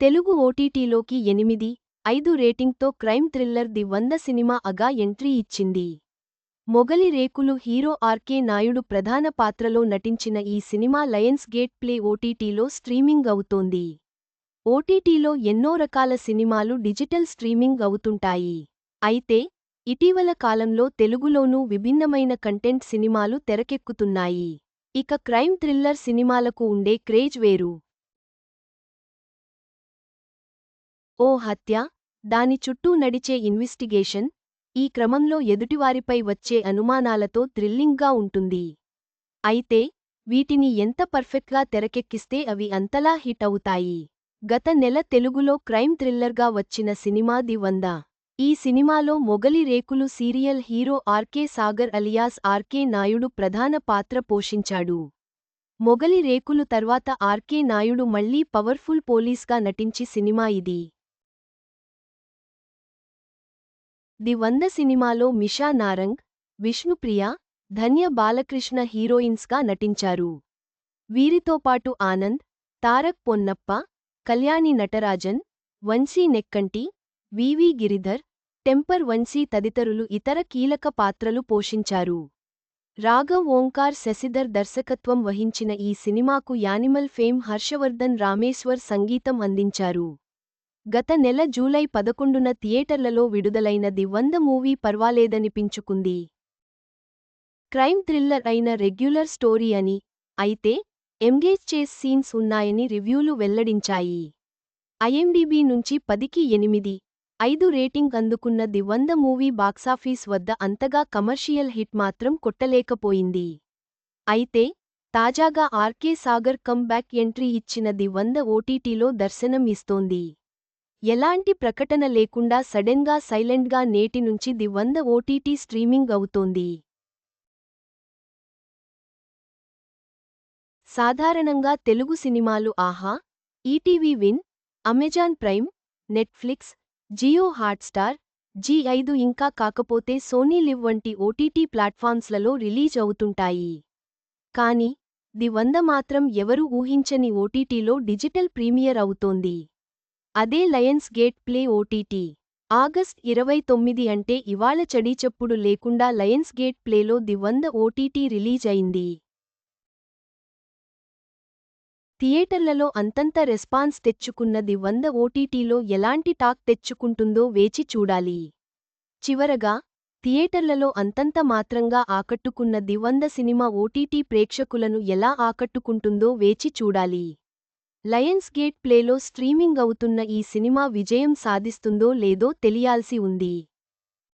తెలుగు ఓటీటీలోకి ఎనిమిది ఐదు రేటింగ్తో క్రైమ్ థ్రిల్లర్ ది వంద సినిమా అగా ఎంట్రీ ఇచ్చింది. మొగలి రేకులు హీరో ఆర్కే నాయుడు ప్రధాన పాత్రలో నటించిన ఈ సినిమా లయన్స్ గేట్ ప్లే ఓటీటీలో స్ట్రీమింగ్ అవుతోంది. ఓటీటీలో ఎన్నో రకాల సినిమాలు డిజిటల్ స్ట్రీమింగ్ అవుతుంటాయి. అయితే ఇటీవల కాలంలో తెలుగులోనూ విభిన్నమైన కంటెంట్ సినిమాలు తెరకెక్కుతున్నాయి. ఇక క్రైమ్ థ్రిల్లర్ సినిమాలకు ఉండే క్రేజ్ వేరు. ఓ హత్య దాని చుట్టూ నడిచే ఇన్వెస్టిగేషన్ ఈ క్రమంలో ఎదుటివారిపై వచ్చే అనుమానాలతో థ్రిల్లింగ్గా ఉంటుంది. అయితే వీటిని ఎంత పర్ఫెక్ట్గా తెరకెక్కిస్తే అవి అంతలా హిట్ అవుతాయి. గత నెల తెలుగులో క్రైమ్ థ్రిల్లర్గా వచ్చిన సినిమా ది వంద. ఈ సినిమాలో Mogali Rekulu serial hero RK Sagar alias RK Naidu ప్రధాన పాత్ర పోషించాడు. మొగలి రేకులు తర్వాత ఆర్కే నాయుడు మళ్ళీ పవర్ఫుల్ పోలీస్గా నటించి సినిమా ఇది. ది వంద సినిమాలో మిషా నారంగ్ విష్ణుప్రియ ధన్య బాలకృష్ణ హీరోయిన్స్గా నటించారు. వీరితో పాటు ఆనంద్ తారక్ పొన్నప్ప కళ్యాణి నటరాజన్ వంశీ నెక్కంటి వివి గిరిధర్ టెంపర్ వంశీ తదితరులు ఇతర కీలక పాత్రలు పోషించారు. రాఘవ్ ఓంకార్ శశిధర్ దర్శకత్వం వహించిన ఈ సినిమాకు యానిమల్ ఫేమ్ హర్షవర్ధన్ రామేశ్వర్ సంగీతం అందించారు. గత నెల జూలై పదకొండున థియేటర్లలో విడుదలైన ది వంద మూవీ పర్వాలేదనిపించుకుంది. క్రైమ్ థ్రిల్లర్ అయిన రెగ్యులర్ స్టోరీ అని అయితే ఎంగేజ్ చేస్ సీన్స్ ఉన్నాయని రివ్యూలు వెల్లడించాయి. ఐఎండీబీ నుంచి పదికి ఎనిమిది ఐదు రేటింగ్ అందుకున్న ది వంద మూవీ బాక్సాఫీస్ వద్ద అంతగా కమర్షియల్ హిట్ మాత్రం కొట్టలేకపోయింది. అయితే తాజాగా ఆర్కే సాగర్ కమ్బ్యాక్ ఎంట్రీ ఇచ్చిన ది వంద ఓటీటీలో దర్శనం ఇస్తోంది ఎలాంటి ప్రకటన లేకుండా సడెన్గా సైలెంట్గా నేటి నుంచి ది వంద ఓటీటీ స్ట్రీమింగ్ అవుతోంది. సాధారణంగా తెలుగు సినిమాలు Aha! ETV Win Amazon Prime Netflix Jio Hotstar Zee ఐదు ఇంకా కాకపోతే సోనీ లివ్ వంటి ఓటీటీ ప్లాట్ఫామ్స్లలో రిలీజ్ అవుతుంటాయి. కాని ది వంద మాత్రం ఎవరూ ఊహించని ఓటీటీలో డిజిటల్ ప్రీమియర్ అవుతోంది. అదే Lions Gate Play OTT August ఇరవై తొమ్మిది అంటే ఇవాళ చడీచప్పుడు లేకుండా లయన్స్ గేట్ ప్లేలో ది వంద ఓటీటీ రిలీజ్ అయింది. థియేటర్లలో అంతంత రెస్పాన్స్ తెచ్చుకున్న ది వంద ఓటీటీలో ఎలాంటి టాక్ తెచ్చుకుంటుందో వేచి చూడాలి. చివరగా థియేటర్లలో అంతంత మాత్రంగా ఆకట్టుకున్న ది వంద సినిమా ఓటీటీ ప్రేక్షకులను ఎలా ఆకట్టుకుంటుందో వేచి చూడాలి. లయన్స్ గేట్ ప్లేలో స్ట్రీమింగ్ అవుతున్న ఈ సినిమా విజయం సాధిస్తుందో లేదో తెలియాల్సి ఉంది.